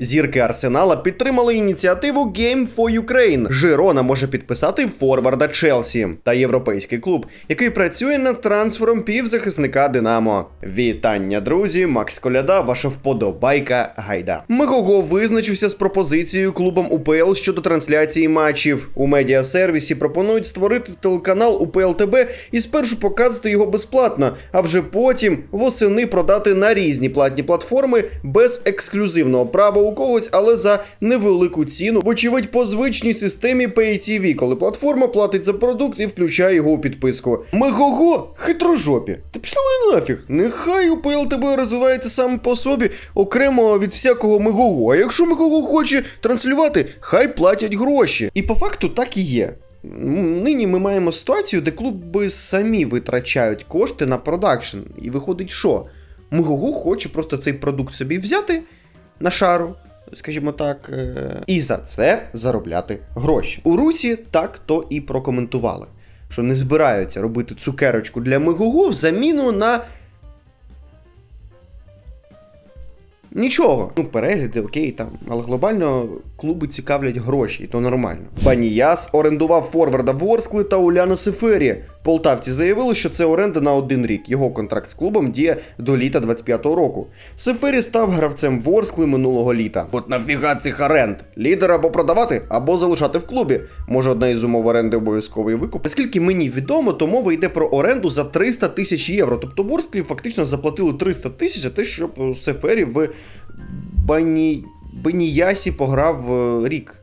Зірки Арсенала підтримали ініціативу Game for Ukraine. Жирона може підписати форварда Челсі та європейський клуб, який працює над трансфером півзахисника Динамо. Вітання, друзі! Макс Коляда, ваша вподобайка гайда. Мегого визначився з пропозицією клубом УПЛ щодо трансляції матчів. У медіасервісі пропонують створити телеканал УПЛ ТБ і спершу показувати його безплатно, а вже потім восени продати на різні платні платформи без ексклюзивного права когось, але за невелику ціну, вочевидь по звичній системі PayTV, коли платформа платить за продукт і включає його у підписку. Мегого хитрожопі. Та пішли вони нафіг. Нехай УПЛ ТБ розвивається сам по собі, окремо від всякого Мегого. А якщо Мегого хоче транслювати, хай платять гроші. І по факту так і є. Нині ми маємо ситуацію, де клуби самі витрачають кошти на продакшн. І виходить, що Мегого хоче просто цей продукт собі взяти на шару, скажімо так, е, і за це заробляти гроші. У Русі так то і прокоментували, що не збираються робити цукерочку для Мегого в заміну на. Нічого. Ну, перегляди, окей, там, але глобально клуби цікавлять гроші, і то нормально. Баніяс орендував форварда Ворскли та Уляна Сефері. Полтавці заявили, що це оренда на один рік. Його контракт з клубом діє до літа 25-го року. Сефері став гравцем Ворскли минулого літа. От нафіга цих оренд? Лідер або продавати, або залишати в клубі. Може, одна із умов оренди обов'язковий викуп. Наскільки мені відомо, то мова йде про оренду за 300 тисяч євро. Тобто Ворсклі фактично заплатили 300 тисяч за те, щоб Сефері в Бані... Баніясі пограв е, рік.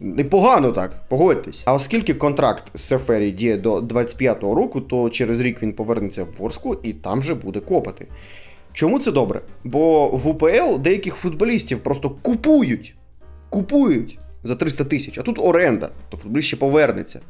Непогано так, погодьтесь. А оскільки контракт з Сефері діє до 25-го року, то через рік він повернеться в Ворску і там же буде копати. Чому це добре? Бо в УПЛ деяких футболістів просто купують. Купують за 300 тисяч, а тут оренда, то футболіст ще повернеться.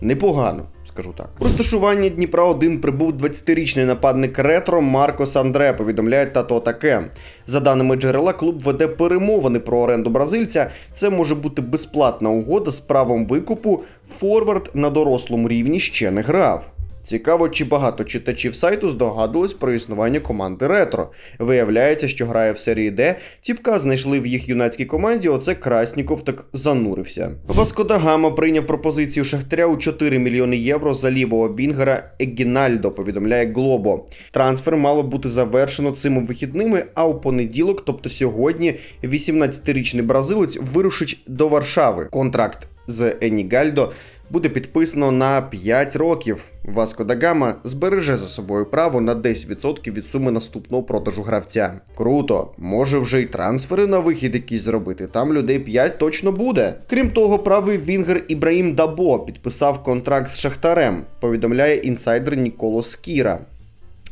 Непогано, скажу так. У Розташування Дніпра 1 прибув 20-річний нападник ретро Маркос Андре, повідомляє тато таке. За даними джерела, клуб веде перемовини про оренду бразильця. Це може бути безплатна угода з правом викупу. Форвард на дорослому рівні ще не грав. Цікаво, чи багато читачів сайту здогадувались про існування команди Ретро. Виявляється, що грає в серії Д. Тіпка знайшли в їх юнацькій команді. Оце Красніков так занурився. Васко да Гама прийняв пропозицію Шахтаря у 4 мільйони євро за лівого бінгера Егінальдо. Повідомляє Глобо. Трансфер мало бути завершено цими вихідними. А у понеділок, тобто сьогодні, 18-річний бразилець вирушить до Варшави. Контракт з Енігальдо буде підписано на 5 років. Васко да Гама збереже за собою право на 10% від суми наступного продажу гравця. Круто, може вже й трансфери на вихід якісь зробити. Там людей 5 точно буде. Крім того, правий вінгер Ібраїм Дабо підписав контракт з Шахтарем. Повідомляє інсайдер Ніколо Скіра.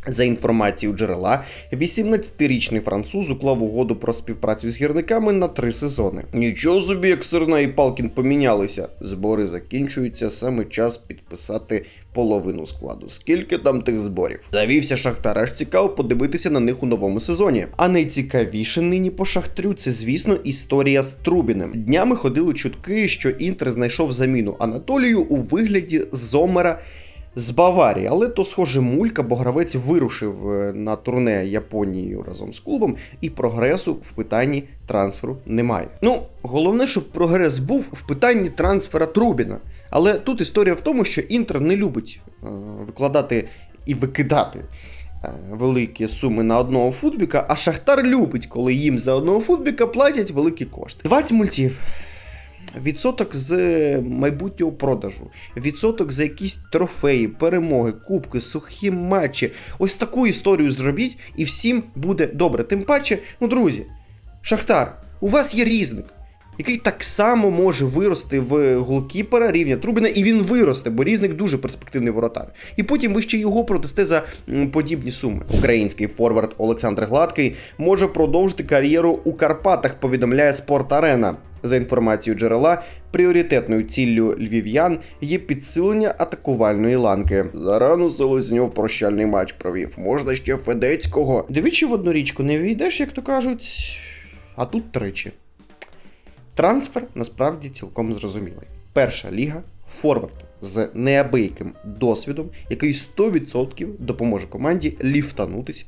За інформацією джерела, 18-річний француз уклав угоду про співпрацю з гірниками на три сезони. Нічого собі, як Серна і Палкін помінялися. Збори закінчуються, саме час підписати половину складу. Скільки там тих зборів? Завівся Шахтар, цікаво подивитися на них у новому сезоні. А найцікавіше нині по Шахтарю це, звісно, історія з Трубіним. Днями ходили чутки, що Інтер знайшов заміну Анатолію у вигляді Зомера з Баварії, але то схоже мулька, бо гравець вирушив е, на турне Японією разом з клубом, і прогресу в питанні трансферу немає. Ну, головне, щоб прогрес був в питанні трансфера Трубіна. Але тут історія в тому, що Інтер не любить е, викладати і викидати. е, Великі суми на одного футбіка, а Шахтар любить, коли їм за одного футбіка платять великі кошти. 20 мультів. Відсоток з майбутнього продажу, відсоток за якісь трофеї, перемоги, кубки, сухі матчі. Ось таку історію зробіть, і всім буде добре. Тим паче, ну друзі, Шахтар, у вас є різник, який так само може вирости в голкіпера рівня Трубіна, і він виросте, бо різник дуже перспективний воротар. І потім ви ще його продасте за подібні суми. Український форвард Олександр Гладкий може продовжити кар'єру у Карпатах, повідомляє Спорт Арена. За інформацією джерела, пріоритетною ціллю львів'ян є підсилення атакувальної ланки. Зарано Селезньов прощальний матч провів. Можна ще Федецького. Двічі в одну річку не війдеш, як то кажуть, а тут тричі. Трансфер насправді цілком зрозумілий. Перша ліга форвард з неабияким досвідом, який 100% допоможе команді ліфтанутись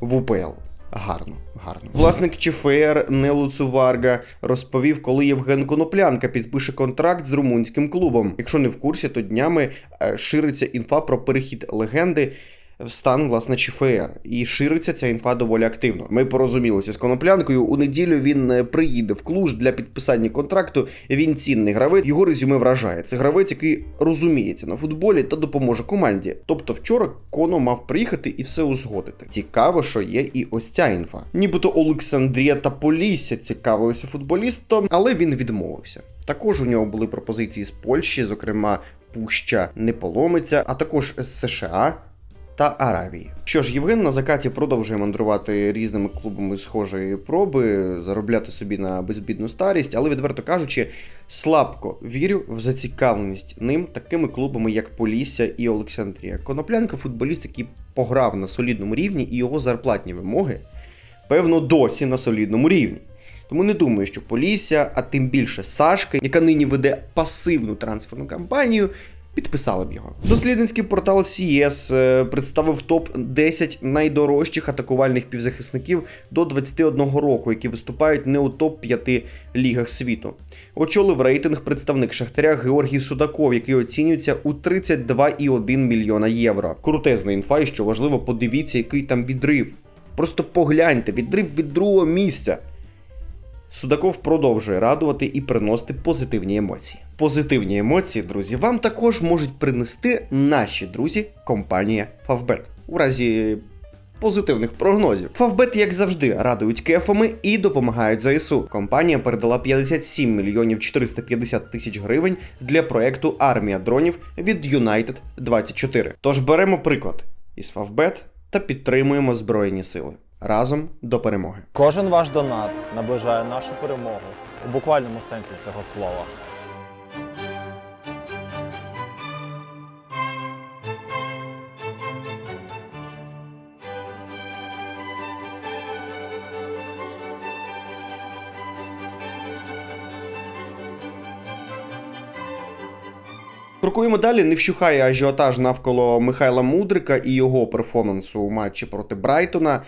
в УПЛ. Гарно, гарно. Власник ЧФР Нелу Цуварга розповів, коли Євген Коноплянка підпише контракт з румунським клубом. Якщо не в курсі, то днями е, шириться інфа про перехід легенди в стан власне ЧФР. І шириться ця інфа доволі активно. Ми порозумілися з коноплянкою. У неділю він е, приїде в Клуж для підписання контракту. Він цінний гравець. Його резюме вражає. Це гравець, який розуміється на футболі та допоможе команді. Тобто вчора Коно мав приїхати і все узгодити. Цікаво, що є і ось ця інфа. Нібито Олександрія та Полісся цікавилися футболістом, але він відмовився. Також у нього були пропозиції з Польщі, зокрема. Пуща не поломиться, а також з США та Аравії. Що ж, Євген на закаті продовжує мандрувати різними клубами схожої проби, заробляти собі на безбідну старість, але відверто кажучи, слабко вірю в зацікавленість ним такими клубами, як Полісся і Олександрія. Коноплянка футболіст, який пограв на солідному рівні, і його зарплатні вимоги, певно, досі на солідному рівні. Тому не думаю, що Полісся, а тим більше Сашка, яка нині веде пасивну трансферну кампанію, підписали б його. Дослідницький портал CS е, представив топ 10 найдорожчих атакувальних півзахисників до 21 року, які виступають не у топ 5 лігах світу. Очолив рейтинг представник Шахтаря Георгій Судаков, який оцінюється у 32,1 мільйона євро. Крутезна інфа, і що важливо, подивіться, який там відрив. Просто погляньте, відрив від другого місця. Судаков продовжує радувати і приносити позитивні емоції. Позитивні емоції, друзі, вам також можуть принести наші друзі, компанія Favbet. У разі позитивних прогнозів. Favbet, як завжди, радують кефами і допомагають ЗСУ. Компанія передала 57 мільйонів 450 тисяч гривень для проекту Армія дронів від United 24. Тож беремо приклад із Favbet та підтримуємо Збройні Сили. Разом до перемоги. Кожен ваш донат наближає нашу перемогу у буквальному сенсі цього слова. Крокуємо далі. Не вщухає ажіотаж навколо Михайла Мудрика і його перформансу у матчі проти Брайтона.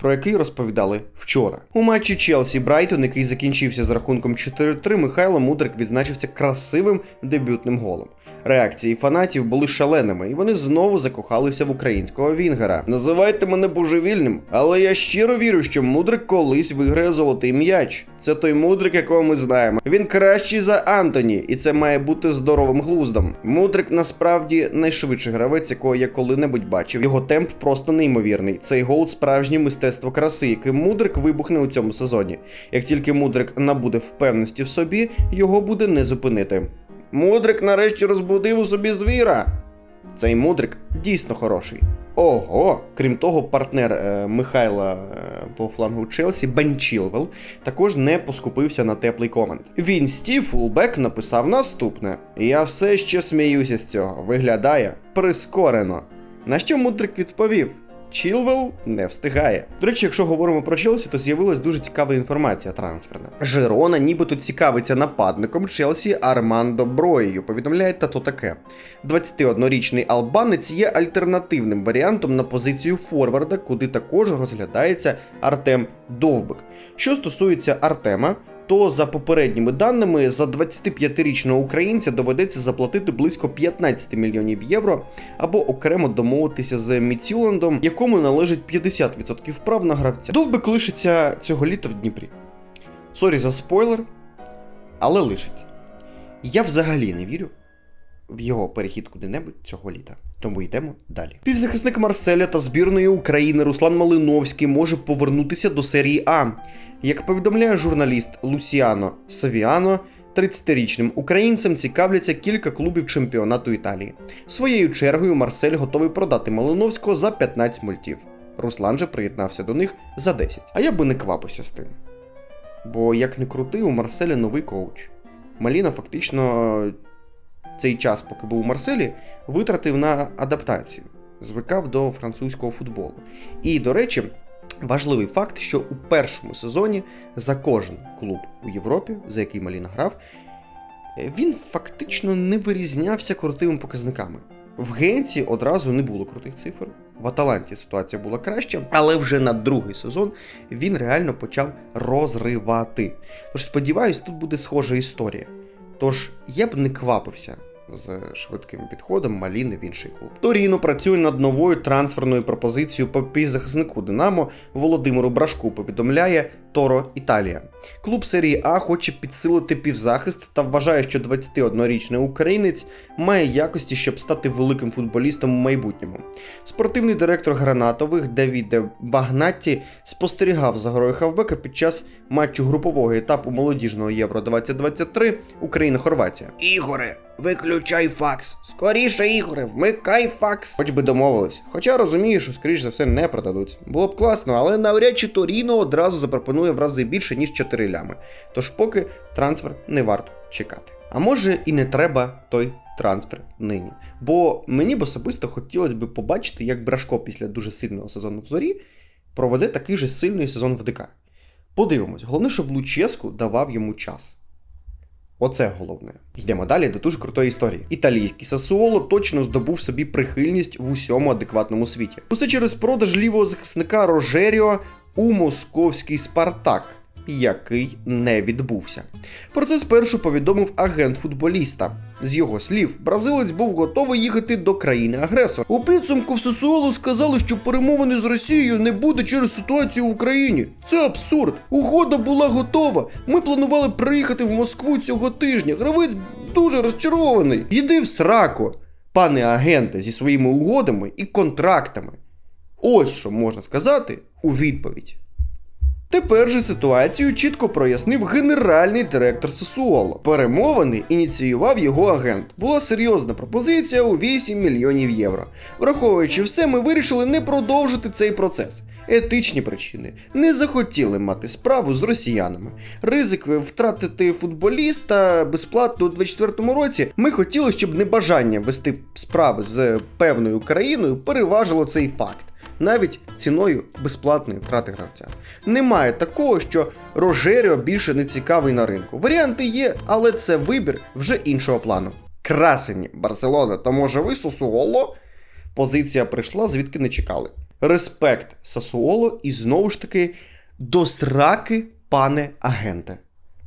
Про який розповідали вчора. У матчі Челсі Брайтон, який закінчився з рахунком 4-3, Михайло Мудрик відзначився красивим дебютним голом. Реакції фанатів були шаленими, і вони знову закохалися в українського Вінгера. Називайте мене божевільним, але я щиро вірю, що Мудрик колись виграє золотий м'яч. Це той Мудрик, якого ми знаємо. Він кращий за Антоні, і це має бути здоровим глуздом. Мудрик насправді найшвидший гравець, якого я коли-небудь бачив. Його темп просто неймовірний. Цей гол справжнє мистецтво краси, яким Мудрик вибухне у цьому сезоні. Як тільки Мудрик набуде впевненості в собі, його буде не зупинити. Мудрик нарешті розбудив у собі звіра. Цей мудрик дійсно хороший. Ого! Крім того, партнер е, Михайла е, по флангу Челсі Бен Чілвел також не поскупився на теплий комент. Він Стів Фулбек написав наступне: Я все ще сміюся з цього. Виглядає прискорено. На що мудрик відповів? Чілвел не встигає. До речі, якщо говоримо про Челсі, то з'явилась дуже цікава інформація трансферна. Жирона нібито цікавиться нападником Челсі Армандо Броєю. Повідомляє та то таке. 21-річний албанець є альтернативним варіантом на позицію форварда, куди також розглядається Артем Довбик. Що стосується Артема, то за попередніми даними за 25-річного українця доведеться заплатити близько 15 мільйонів євро або окремо домовитися з Міцюландом, якому належить 50% прав на гравця. Довбик лишиться цього літа в Дніпрі. Сорі за спойлер, але лишиться. Я взагалі не вірю в його перехід куди-небудь цього літа. Тому йдемо далі. Півзахисник Марселя та збірної України Руслан Малиновський може повернутися до серії А. Як повідомляє журналіст Лусіано Савіано, 30-річним українцем цікавляться кілька клубів чемпіонату Італії. Своєю чергою Марсель готовий продати Малиновського за 15 мультів. Руслан же приєднався до них за 10. А я би не квапився з тим. Бо як не крути, у Марселя новий коуч. Маліна фактично цей час, поки був у Марселі, витратив на адаптацію, звикав до французького футболу. І, до речі, важливий факт, що у першому сезоні за кожен клуб у Європі, за який Маліна грав, він фактично не вирізнявся крутими показниками. В Генці одразу не було крутих цифр. В Аталанті ситуація була краща, але вже на другий сезон він реально почав розривати. Тож сподіваюсь, тут буде схожа історія. Тож я б не квапився з швидким підходом Маліни в інший клуб. Торіно працює над новою трансферною пропозицією по півзахиснику Динамо Володимиру Брашку. Повідомляє Торо Італія. Клуб серії А хоче підсилити півзахист та вважає, що 21-річний українець має якості, щоб стати великим футболістом у майбутньому. Спортивний директор гранатових Давіде Багнатті спостерігав за грою хавбека під час матчу групового етапу молодіжного Євро 2023 Україна-Хорватія. Ігоре, виключай факс. Скоріше, Ігоре, вмикай факс. Хоч би домовились. Хоча розумію, що скоріш за все не продадуть. Було б класно, але навряд чи Торіно одразу запропонує в рази більше, ніж 4 лями. Тож поки трансфер не варто чекати. А може і не треба той трансфер нині. Бо мені б особисто хотілося б побачити, як Брашко після дуже сильного сезону в зорі проведе такий же сильний сезон в ДК. Подивимось, головне, щоб Луческу давав йому час. Оце головне. Йдемо далі до дуже крутої історії. Італійський Сасуоло точно здобув собі прихильність в усьому адекватному світі. Усе через продаж лівого захисника Рожеріо у московський Спартак, який не відбувся. Про це спершу повідомив агент футболіста. З його слів, бразилець був готовий їхати до країни агресора. У підсумку в Сосуолу сказали, що перемовини з Росією не буде через ситуацію в Україні. Це абсурд. Угода була готова. Ми планували приїхати в Москву цього тижня. Гравець дуже розчарований. Йди в сраку, пане агенте, зі своїми угодами і контрактами. Ось що можна сказати у відповідь. Тепер же ситуацію чітко прояснив генеральний директор Сосуоло. Перемовини ініціював його агент. Була серйозна пропозиція у 8 мільйонів євро. Враховуючи все, ми вирішили не продовжити цей процес. Етичні причини не захотіли мати справу з росіянами. Ризик втратити футболіста безплатно у 24-му році. Ми хотіли, щоб небажання вести справи з певною країною переважило цей факт навіть ціною безплатної втрати гравця. Немає такого, що Рожеріо більше не цікавий на ринку. Варіанти є, але це вибір вже іншого плану. Красені Барселона, то може ви Сосуоло? Позиція прийшла, звідки не чекали. Респект Сасуоло і знову ж таки до сраки, пане агенте.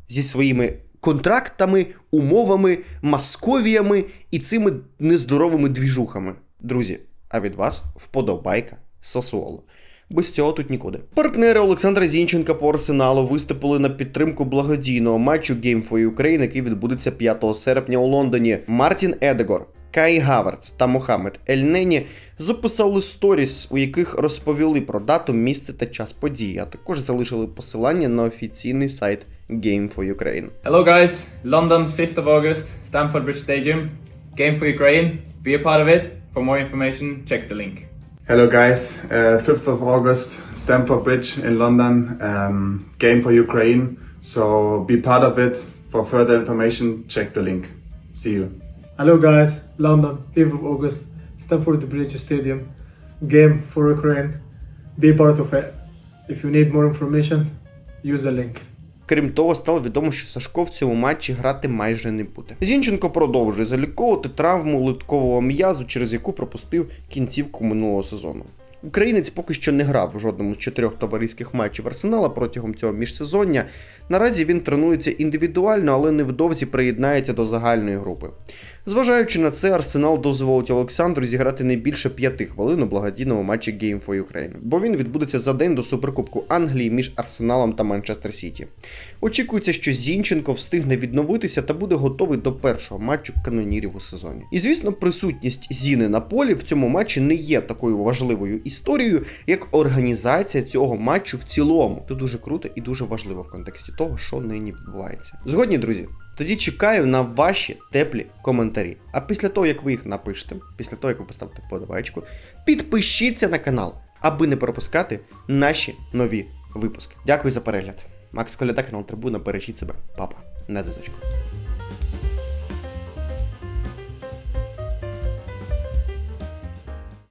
Зі своїми контрактами, умовами, масковіями і цими нездоровими двіжухами. Друзі, а від вас вподобайка Сасуоло. Без цього тут нікуди. Партнери Олександра Зінченка по арсеналу виступили на підтримку благодійного матчу Game for Ukraine, який відбудеться 5 серпня у Лондоні. Мартін Едегор, Кай Гаверц та Мохамед Ельнені записали сторіс, у яких розповіли про дату, місце та час події, а також залишили посилання на офіційний сайт Game for Ukraine. Hello, guys. London, 5th of August, Stamford Bridge Stadium. Game for Ukraine. Be a part of it. For more information, check the link. Hello guys, uh, 5th of August, Stamford Bridge in London, um, game for Ukraine. So be part of it. For further information, check the link. See you. Hello guys, London, 5th of August, Stamford Bridge Stadium, game for Ukraine. Be part of it. If you need more information, use the link. Крім того, стало відомо, що Сашко в цьому матчі грати майже не буде. Зінченко продовжує заліковувати травму литкового м'язу, через яку пропустив кінцівку минулого сезону. Українець поки що не грав в жодному з чотирьох товариських матчів Арсенала протягом цього міжсезоння. Наразі він тренується індивідуально, але невдовзі приєднається до загальної групи. Зважаючи на це, Арсенал дозволить Олександру зіграти не більше п'яти хвилин у благодійному матчі Game for Ukraine, бо він відбудеться за день до Суперкубку Англії між Арсеналом та Манчестер Сіті. Очікується, що Зінченко встигне відновитися та буде готовий до першого матчу канонірів у сезоні. І звісно, присутність Зіни на полі в цьому матчі не є такою важливою історією, як організація цього матчу в цілому. Це дуже круто і дуже важливо в контексті того, що нині відбувається. Згодні, друзі. Тоді чекаю на ваші теплі коментарі. А після того, як ви їх напишете, після того, як ви поставите вподобайку, підпишіться на канал, аби не пропускати наші нові випуски. Дякую за перегляд. Макс Коляда, канал Трибуна, бережіть себе, папа, на зв'язочку.